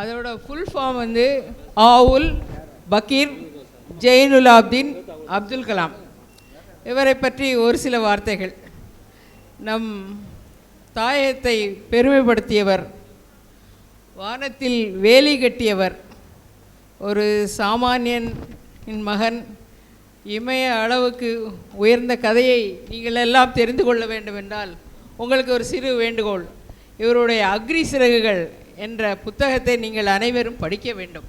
அதோட full form வந்து ஆவுல் பக்கீர் ஜெயினுலாப்தீன் அப்துல் கலாம். இவரை பற்றி ஒரு சில வார்த்தைகள். நம் தாயத்தை பெருமைப்படுத்தியவர் வானத்தில் வேலி கட்டியவர் ஒரு சாமானியன் மகன் இமய அளவுக்கு உயர்ந்த கதையை நீங்கள் எல்லாம் தெரிந்து கொள்ள வேண்டும் என்றால் உங்களுக்கு ஒரு சிறு வேண்டுகோள். இவருடைய அக்ரி சிறகுகள் என்ற புத்தகத்தை நீங்கள் அனைவரும் படிக்க வேண்டும்.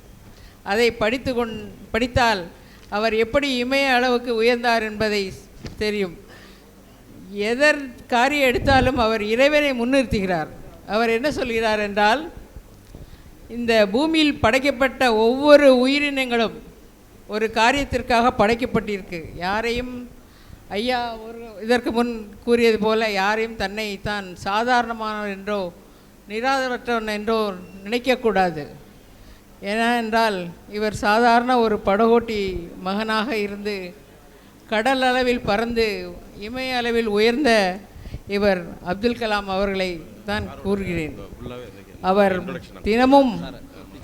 அதை படித்து கொண் படித்தால் அவர் எப்படி இமய அளவுக்கு உயர்ந்தார் என்பதை தெரியும். எதர் காரியம் எடுத்தாலும் அவர் இறைவனை முன்னிறுத்துகிறார். அவர் என்ன சொல்கிறார் என்றால் இந்த பூமியில் படைக்கப்பட்ட ஒவ்வொரு உயிரினங்களும் ஒரு காரியத்திற்காக படைக்கப்பட்டிருக்கு. யாரையும் ஐயா ஒரு இதற்கு முன் கூறியது போல யாரையும் தன்னை தான் சாதாரணமானவர் என்றோ நிராதரற்றவன் என்றோ நினைக்கக்கூடாது. ஏனென்றால் இவர் சாதாரண ஒரு படகோட்டி மகனாக இருந்து கடல் அளவில் பறந்து இமய அளவில் உயர்ந்த இவர் அப்துல் கலாம் அவர்களை தான் கூறுகிறேன். அவர் தினமும்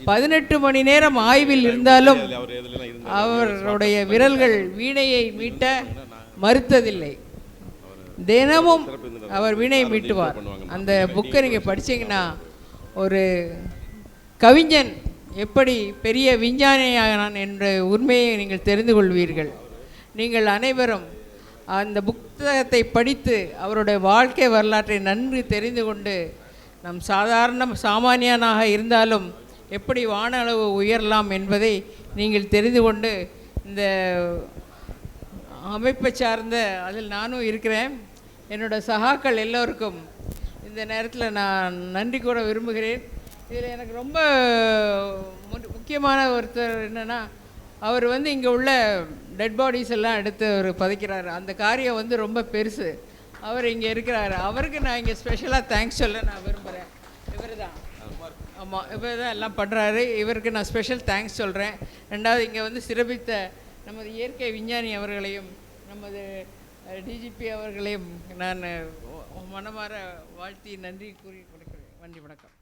பதினெட்டு மணி நேரம் ஆய்வில் இருந்தாலும் அவருடைய விரல்கள் வீணையை மீட்ட மறுத்ததில்லை. தினமும் அவர் வீணை மீட்டுவார். அந்த புக்கை நீங்கள் படிச்சீங்கன்னா ஒரு கவிஞன் எப்படி பெரிய விஞ்ஞானியானான் என்ற உண்மையை நீங்கள் தெரிந்து கொள்வீர்கள். நீங்கள் அனைவரும் அந்த புத்தகத்தை படித்து அவருடைய வாழ்க்கை வரலாற்றை நன்கு தெரிந்து கொண்டு நம் சாதாரண சாமானியனாக இருந்தாலும் எப்படி வான அளவு உயரலாம் என்பதை நீங்கள் தெரிந்து கொண்டு இந்த அமைப்பை சார்ந்த அதில் நானும் இருக்கிறேன். என்னோட சகாக்கள் எல்லோருக்கும் இந்த நேரத்தில் நான் நன்றி கூற விரும்புகிறேன். இதில் எனக்கு ரொம்ப மு- முக்கியமான ஒருத்தர் என்னென்னா அவர் வந்து இங்கே உள்ள டெட் பாடிஸ் எல்லாம் எடுத்து அவர் பதைக்கிறாரு. அந்த காரியம் வந்து ரொம்ப பெருசு. அவர் இங்கே இருக்கிறாரு. அவருக்கு நான் இங்கே ஸ்பெஷலாக தேங்க்ஸ் சொல்ல நான் விரும்புகிறேன் இவர் தான் ஆமாம் இவர் தான் எல்லாம் பண்ணுறாரு இவருக்கு நான் ஸ்பெஷல் தேங்க்ஸ் சொல்கிறேன் ரெண்டாவது இங்கே வந்து சிறப்பித்த நமது இயற்கை விஞ்ஞானி அவர்களையும் நமது டிஜிபி அவர்களையும் நான் மனமாற வாழ்த்தி நன்றி கூறி கொடுக்கிறேன் நன்றி வணக்கம்.